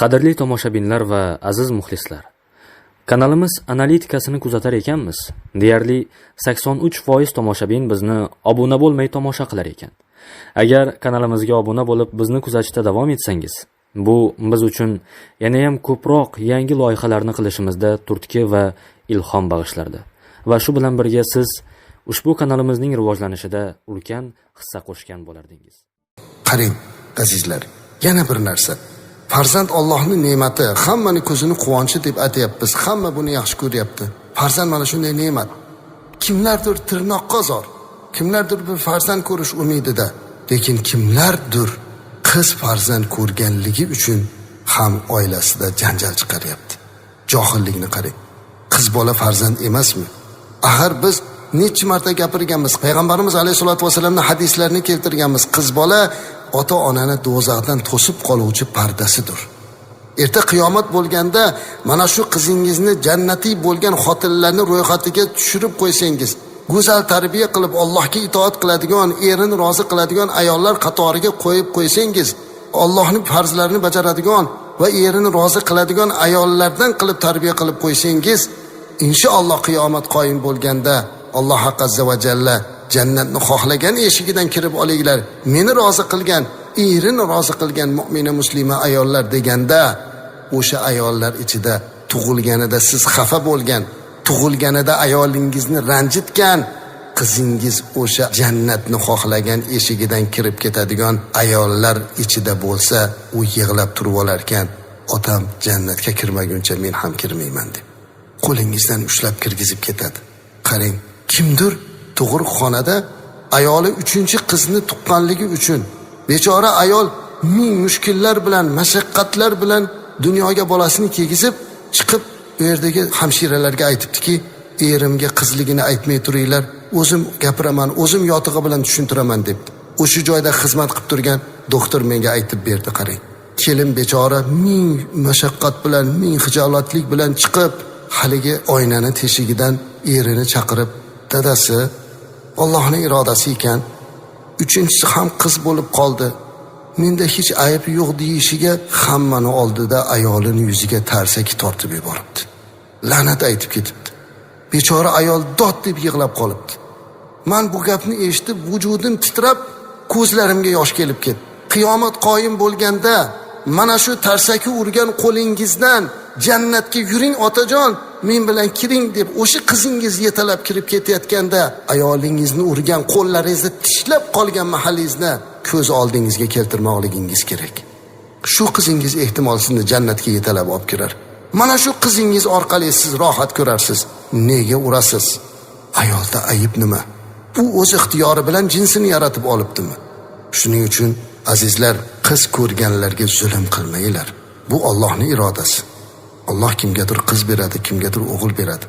Qadrli tomoshabinlar va aziz muxlislar, kanalimiz analitikasini kuzatar ekanmiz. Deyarli 83% tomoshabin bizni obuna bo'lmay tomosha qilar ekan. Agar kanalimizga obuna bo'lib bizni kuzatishda davom etsangiz, bu biz uchun yana ham ko'proq yangi loyihalarni qilishimizda turtki va ilhom bag'ishlardi. Va shu bilan birga siz ushbu kanalimizning rivojlanishida ulkan hissa qo'shgan bo'lardingiz. qarang azizlar yana bir narsa farzand ollohni ne'mati hammani ko'zini quvonchi deb aytyapmiz hamma buni yaxshi ko'ryapti. Farzand mana shunday ne'mat. Kimlardir tirnoqqa zor kimlardir bir farzand ko'rish umidida lekin kimlardir qiz farzand ko'rganligi uchun ham oilasida janjal chiqaryapti. Johillikni qarang qiz bola farzand emasmi? Axir biz necha marta gapirganmiz payg'ambarimiz alayhissalotu vassalamni hadislarini keltirganmiz. Qiz bola ota onani do'zaxdan to'sib qoluvchi pardasidir. Erta qiyomat bo'lganda mana shu qizingizni jannatiy bo'lgan xotinlarni ro'yxatiga tushirib qo'ysangiz go'zal tarbiya qilib allohga itoat qiladigan erini rozi qiladigan ayollar qatoriga qo'yib qo'ysangiz ollohni farzlarini bajaradigan va erini rozi qiladigan ayollardan qilib tarbiya qilib qo'ysangiz inshaalloh qiyomat qoyim bo'lganda alloh azza va jalla jannatni xohlagan eshigidan kirib olinglar. Meni rozi qilgan erini rozi qilgan mo'mina muslima ayollar deganda o'sha ayollar ichida tug'ilganida siz xafa bo'lgan tug'ilganida ayolingizni ranjitgan qizingiz o'sha jannatni xohlagan eshigidan kirib ketadigan ayollar ichida bo'lsa u yig'lab turib olarkan otam jannatga kirmaguncha men ham kirmayman deb. Qo'lingizdan ushlab kirgizib ketadi. Qarang kimdir tug'ruqxonada ayoli uchinchi qizni tuqqanligi uchun bechora ayol ming mushkullar bilan mashaqqatlar bilan dunyoga bolasini kiygizib chiqib u yerdagi hamshiralarga aytibdiki erimga qizligini aytmay turinglar o'zim gapiraman o'zim yotig'i bilan tushuntiraman debdi. O'sha joyda xizmat qilib turgan doktor menga aytib berdi qarang. Kelin bechora ming mashaqqat bilan ming hijolatlik bilan chiqib haligi oynani teshigidan erini chaqirib dadasi Allohning irodasi ekan. Uchinchisi ham qiz bo'lib qoldi. Menda hech ayb yo'q deyishiga hammani oldida ayolini yuziga tarsaki tortib yuboribdi. La'nat aytib ketibdi. Bechora ayol dod deb yig'lab qolibdi. Man bu gapni eshitib vujudim titrab ko'zlarimga yosh kelib ketdi. Qiyomat qoyim bo'lganda mana shu tarsaki urgan qo'lingizdan jannatga yuring otajon men bilan kiring deb o'sha qizingiz yetalab kirib ketayotganda ayolingizni urgan qo'llaringizni tishlab qolgan mahallingizni ko'z oldingizga keltirmoqligingiz kerak. Shu qizingiz ehtimol sizni jannatga yetalab olib kirar. Mana shu qizingiz orqali siz rohat ko'rarsiz. Nega urasiz? Ayolda ayib nima? U o'z ixtiyori bilan jinsini yaratib olibdimi? Shuning uchun azizlar qiz ko'rganlarga zulm qilmanglar. Bu ollohni irodasi. Alloh kimgadir qiz beradi kimgadir o'g'il beradi.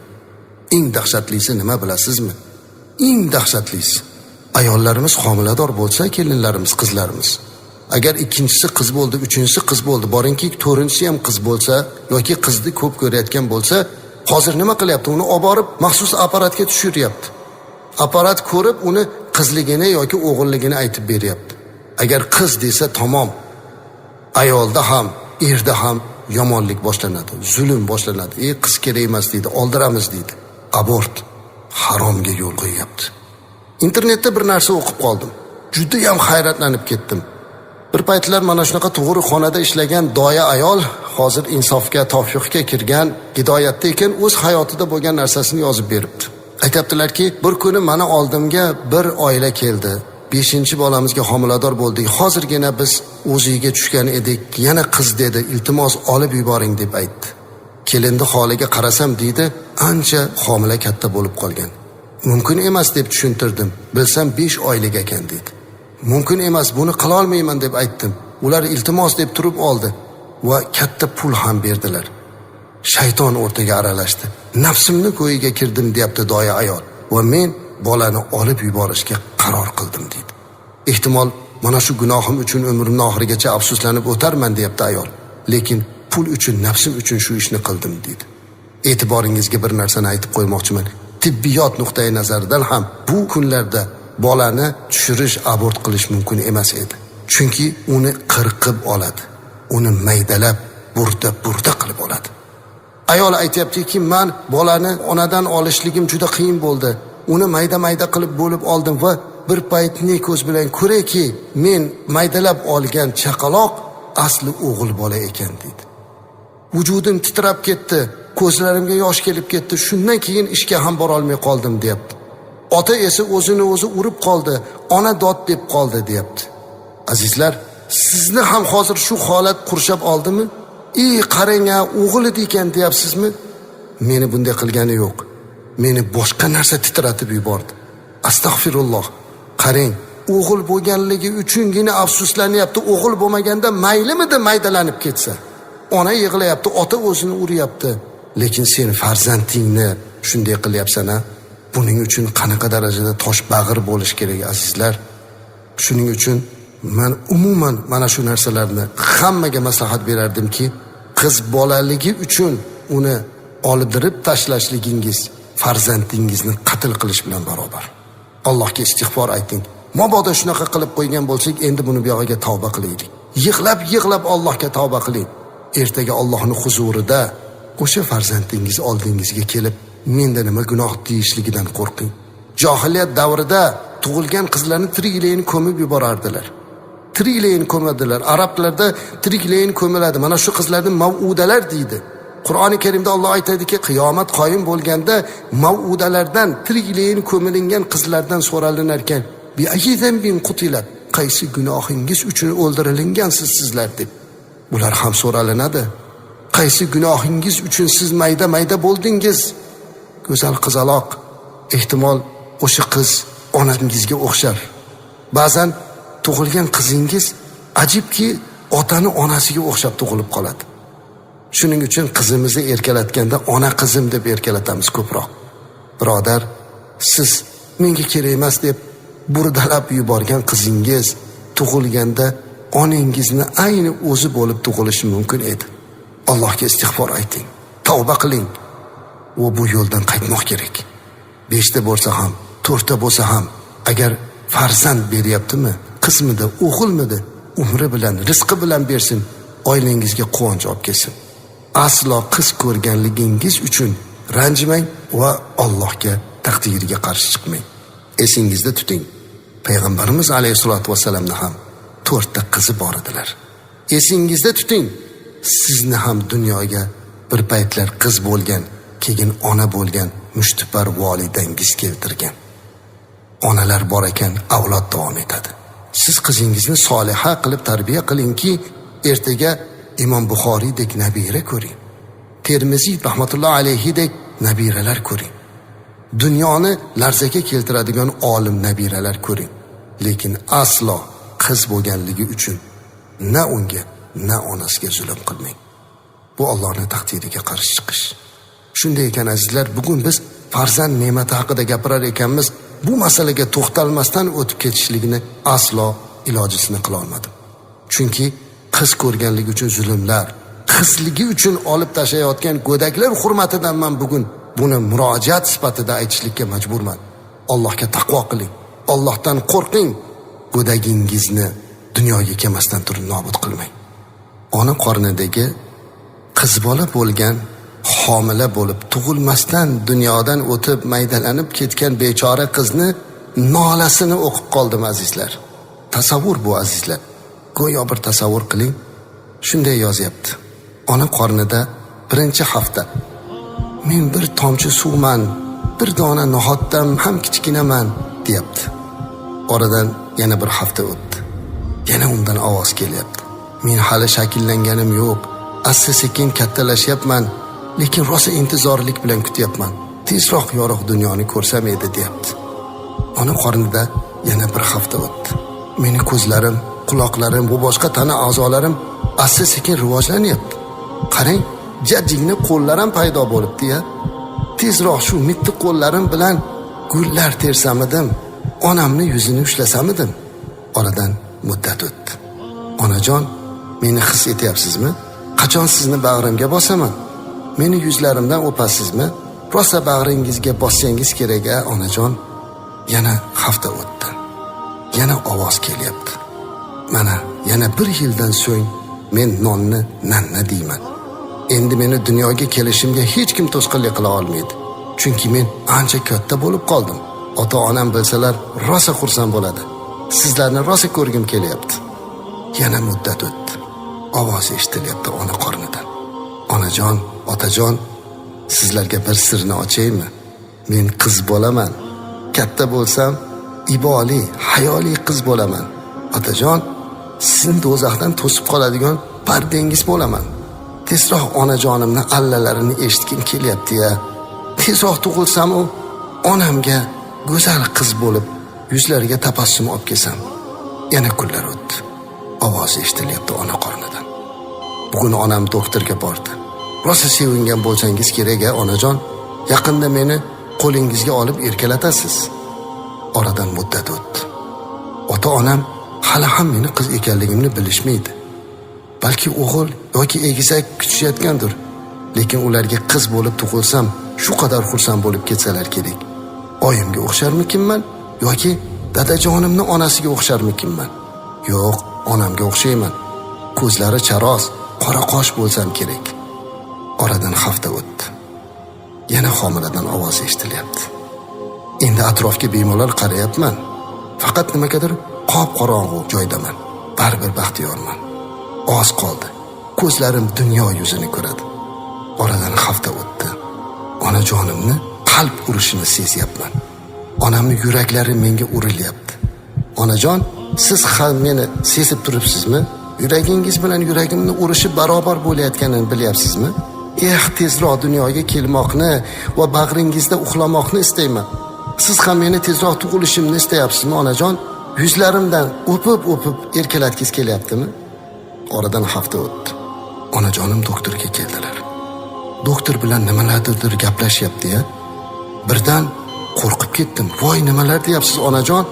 Eng dahshatlisi nima bilasizmi? Eng dahshatlisi. Ayollarimiz homilador bo'lsa kelinlarimiz qizlarimiz. Agar ikkinchisi qiz bo'ldi uchinchisi qiz bo'ldi boringki to'rtinchisi ham qiz bo'lsa yoki qizni ko'p ko'rayotgan bo'lsa hozir nima qilyapti? Uni olib borib maxsus apparatga tushiryapti apparat ko'rib uni qizligini yoki o'g'illigini aytib beryapti. Agar qiz desa tamom. Ayolda ham erda ham yomonlik boshlanadi zulm boshlanadi. E qiz kerak emas deydi oldiramiz deydi. Abort haromga yo'l qo'yyapti. Internetda bir narsa o'qib qoldim. Judayam hayratlanib ketdim. Bir paytlar mana shunaqa tug'ruqxonada ishlagan doya ayol hozir insofga tavfiqga kirgan hidoyatda ekan o'z hayotida bo'lgan narsasini yozib beribdi. Aytyaptilarki bir kuni mani oldimga bir oila keldi. Beshinchi bolamizga homilador bo'ldik. Hozirgina biz o'ziga tushgan edik. Yana qiz dedi iltimos olib yuboring deb aytdi. Kelinni holiga qarasam deydi ancha homila katta bo'lib qolgan. Mumkin emas deb tushuntirdim. Bilsam besh oylik ekan dedi. Mumkin emas buni qilolmayman deb aytdim. Ular iltimos deb turib oldi va katta pul ham berdilar. Shayton o'rtaga aralashdi. Nafsimni ko'yiga kirdim deyapti doya ayol va men bolani olib yuborishga qaror qildim deydi. Ehtimol mana shu gunohim uchun umrimni oxirigacha afsuslanib o'tarman deyapti ayol. Lekin pul uchun nafsim uchun shu ishni qildim deydi. E'tiboringizga bir narsani aytib qo'ymoqchiman. Tibbiyot nuqtai nazaridan ham bu kunlarda bolani tushirish abort qilish mumkin emas edi. Chunki uni qirqib oladi. Uni maydalab burda burda qilib oladi. Ayol aytyaptiki man bolani onadan olishligim juda qiyin bo'ldi. Uni mayda mayda qilib bo'lib oldim va bir paytni ko'z bilan ko'rayki men maydalab olgan chaqaloq asli o'g'il bola ekan deydi vujudim titrab ketdi ko'zlarimga yosh kelib ketdi. Shundan keyin ishga ham borolmay qoldim deyapti. Ota esa o'zini o'zi urib qoldi ona dod deb qoldi deyapti. Azizlar sizni ham hozir shu holat qurshab oldimi? Ey qarang a o'g'il edi ekan deyapsizmi? Meni bunday qilgani yo'q. Meni boshqa narsa titratib yubordi. Astag'firulloh qarang. O'g'il bo'lganligi uchungina afsuslanyapti. O'g'il bo'lmaganda maylimidi maydalanib ketsa? Ona yig'layapti ota o'zini uryapti lekin sen farzandingni shunday qilyapsan a buning uchun qanaqa darajada toshbag'ir bo'lish kerak azizlar? Shuning uchun man umuman mana shu narsalarni hammaga maslahat berardimki qiz bolaligi uchun uni oldirib tashlashligingiz farzandingizni qatl qilish bilan barobar. Allohga istig'for ayting. Mabodo shunaqa qilib qo'ygan bo'lsak endi buni buyog'iga tavba qilaylik. Yig'lab yig'lab allohga tavba qiling. Ertaga ollohni huzurida o'sha farzandingiz oldingizga kelib menda nima gunoh deyishligidan qo'rqing. Johiliyat davrida tug'ilgan qizlarni tiriklayin ko'mib yuborardilar. Tiriklayin ko'madilar. Arablarda tiriklayin ko'miladi. Mana shu qizlarni mavudalar deydi. Qur'oni karimda olloh aytadiki qiyomat qoyim bo'lganda mavudalardan tiriklayin ko'milingan qizlardan so'ralinar ekan. Qutilat. Qaysi gunohingiz uchun o'ldirilingansiz sizlar deb. Ular ham so'ralinadi. Qaysi gunohingiz uchun siz mayda mayda bo'ldingiz? Go'zal qizaloq ehtimol o'sha qiz onangizga o'xshar. Ba'zan tug'ilgan qizingiz ajibki otani onasiga o'xshab tug'ilib qoladi. Shuning uchun qizimizni erkalatganda ona qizim deb erkalatamiz ko'proq. Birodar siz menga kerak emas deb burdalab yuborgan qizingiz tug'ilganda onangizni ayni o'zi bo'lib tug'ilishi mumkin edi. Allohga istig'for ayting tavba qiling. Va bu yo'ldan qaytmoq kerak. Beshta bo'lsa ham to'rtta bo'lsa ham agar farzand beryaptimi qizmidi o'g'ilmidi umri bilan rizqi bilan bersin oilangizga quvonch olib kelsin. Aslo qiz ko'rganligingiz uchun ranjimang va allohga taqdiriga qarshi chiqmang. Esingizda tuting. Payg'ambarimiz alayhissalotu vassalamni ham to'rtta qizi bor edilar. Esingizda tuting. Sizni ham dunyoga bir paytlar qiz bo'lgan keyin ona bo'lgan mushtipar volidangiz keltirgan. Onalar bor ekan avlod davom etadi. Siz qizingizni soliha qilib tarbiya qilingki ertaga imom buxoriydek nabira ko'ring. Termiziy rahmatulloh alayhidek nabiralar ko'ring. Dunyoni larzaga keltiradigan olim nabiralar ko'ring. Lekin aslo qiz bo'lganligi uchun na unga na onasiga zulm qilmang. Bu allohni taqdiriga qarshi chiqish. Shunday ekan azizlar bugun biz farzand ne'mati haqida gapirar ekanmiz. Bu masalaga to'xtalmasdan o'tib ketishlikni aslo ilojisini qilolmadim chunki qiz ko'rganligi uchun zulmlar qizligi uchun olib tashlayotgan go'daklar hurmatidan man bugun buni murojaat sifatida aytishlikka majburman. Allohga taqvo qiling ollohdan qo'rqing. Go'dagingizni dunyoga kelmasdan turib nobud qilmang. Ona qornidagi qiz bola bo'lgan homila bo'lib tug'ilmasdan dunyodan o'tib maydalanib ketgan bechora qizni nolasini o'qib qoldim azizlar. Tasavvur bu azizlar. Go'yo bir tasavvur qiling. Shunday yozyapti. Ona qornida birinchi hafta. Men bir tomchi suvman bir dona nohotdan ham kichkinaman deyapti. Oradan yana bir hafta o'tdi. Yana undan ovoz kelyapti. Men hali shakllanganim yo'q. Asta sekin kattalashyapman lekin rosa intizorlik bilan kutyapman. Tezroq yorug' dunyoni ko'rsam edi deyapti. Ona qornida yana bir hafta o'tdi. Meni ko'zlarim quloqlarim bu boshqa tana a'zolarim asta sekin rivojlanyapti. Qarang jajjigni qo'llar ham paydo bo'libdi ya. Tezroq shu mitti qo'llarim bilan gullar tersamidim onamni yuzini ushlasamidim. Oradan muddat o'tdi. Onajon meni his etyapsizmi? Qachon sizni bag'rimga bosaman? Meni yuzlarimdan o'pasizmi rosa bag'ringizga bossangiz kerak a onajon. Yana hafta o'tdi. Yana ovoz kelyapti. Mana yana bir yildan so'ng men nonni nanna deyman. Endi meni dunyoga kelishimga hech kim to'sqinlik qila olmaydi. Chunki men ancha katta bo'lib qoldim. Ota onam bilsalar rosa xursand bo'ladi. Sizlarni rosa ko'rgim kelyapti. Yana muddat o'tdi. Ovoz eshitilyapti ona qornidan. Onajon otajon sizlarga bir sirni ochaymi? Men qiz bo'laman. Katta bo'lsam iboli hayoli qiz bo'laman. Otajon sizni do'zaxdan to'sib qoladigan pardangiz bo'laman. Tezroq onajonimni allalarini eshitgim kelyapti ya tezroq tug'ilsamu onamga go'zal qiz bo'lib yuzlariga tabassum olib kelsam yana kunlar o'tdi. Ovoz eshitilyapti ona qornidan. Bugun onam doktorga bordi. Rosa sevingan bo'lsangiz kerak a onajon. Yaqinda meni qo'lingizga olib erkalatasiz. Oradan muddat o'tdi. Ota onam hali ham meni qiz ekanligimni bilishmaydi. Balki o'g'il yoki egizak kutishayotgandir lekin ularga qiz bo'lib tug'ilsam shu qadar xursand bo'lib ketsalar kerak. Oyimga o'xsharmikinman yoki dadajonimni onasiga o'xsharmikinman? Yo'q onamga o'xshayman. Ko'zlari charoz qora qosh bo'lsam kerak. Oradan hafta o'tdi. Yana homiladan ovoz eshitilyapti. Endi atrofga bemalol qarayapman. Faqat nimagadir qop qorong'u joydaman. Baribir baxtiyorman. Oz qoldi. Ko'zlarim dunyo yuzini ko'radi. Oradan hafta o'tdi. Onajonimni qalb urishini sezyapman. Onamni yuraklari menga urilyapti. Onajon siz ham meni sezib turibsizmi? Yuragingiz bilan yuragimni urishi barobar bo'layotganini bilyapsizmi? Eh tezroq dunyoga kelmoqni va bag'ringizda uxlamoqni istayman. Siz ham meni tezroq tug'ilishimni istayapsizmi onajon? Yuzlarimdan o'pib o'pib erkalatgis kelyaptimi? Oradan hafta o'tdi. Onajonim doktorga keldilar. Doktor bilan nimalardir gaplashyapti ya? Birdan qo'rqib ketdim. Voy nimalar deyapsiz onajon?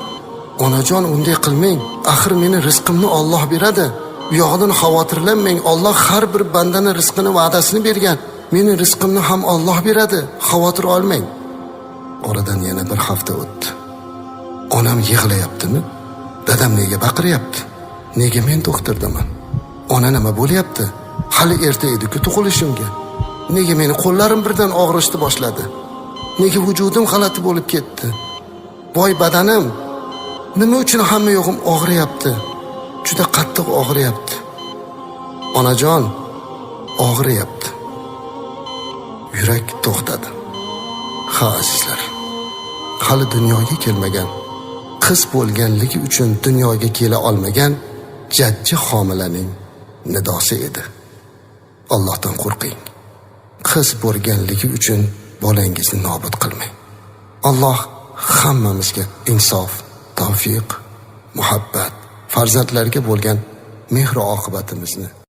Onajon unday qilmang. Axir meni rizqimni olloh beradi. U yog'idan xavotirlanmang. Olloh har bir bandani rizqini va'dasini bergan. Meni rizqimni ham olloh beradi. Xavotir olmang. Oradan yana bir hafta o'tdi. Onam yig'layaptimi? Dadam nega baqiryapti nega men doktordaman ona nima bo'lyapti? Hali erta ediku tug'ilishimga. Nega meni qo'llarim birdan og'rishni boshladi? Nega vujudim g'alati bo'lib ketdi? Voy badanim nima uchun hamma yo'g'im og'riyapti? Juda qattiq og'riyapti. Onajon og'riyapti. Yurak to'xtadi. Ha azizlar hali dunyoga kelmagan qiz bo'lganligi uchun dunyoga kela olmagan jajji homilaning nidosi edi. Allohdan qo'rqing. Qiz bo'lganligi uchun bolangizni nobud qilmang. Alloh hammamizga insof tavfiq muhabbat farzandlarga bo'lgan mehru oqibatimizni